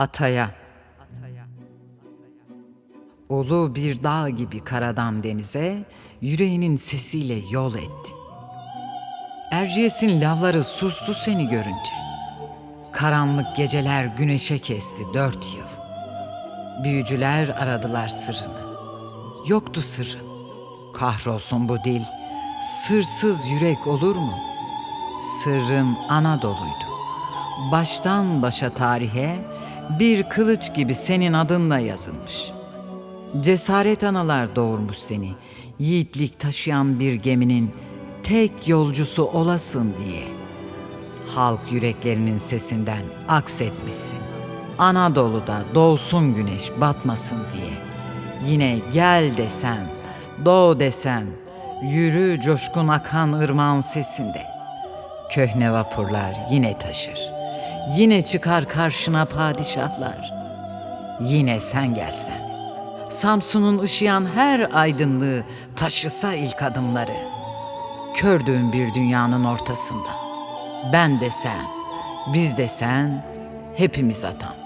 Ataya. Ulu bir dağ gibi karadan denize, yüreğinin sesiyle yol ettin. Erciyes'in lavları sustu seni görünce. Karanlık geceler güneşe kesti dört yıl. Büyücüler aradılar sırrını. Yoktu sırrın. Kahrolsun bu dil. Sırsız yürek olur mu? Sırrın Anadolu'ydu. Baştan başa tarihe bir kılıç gibi senin adınla yazılmış. Cesaret analar doğurmuş seni. Yiğitlik taşıyan bir geminin tek yolcusu olasın diye. Halk yüreklerinin sesinden aksetmişsin. Anadolu'da doğsun güneş batmasın diye. Yine gel desem, doğ desem, yürü coşkun akan ırmağın sesinde. Köhne vapurlar yine taşır. Yine çıkar karşına padişahlar. Yine sen gelsen. Samsun'un ışıyan her aydınlığı taşısa ilk adımları. Kördüğün bir dünyanın ortasında. Ben de sen, biz de sen, hepimiz atam.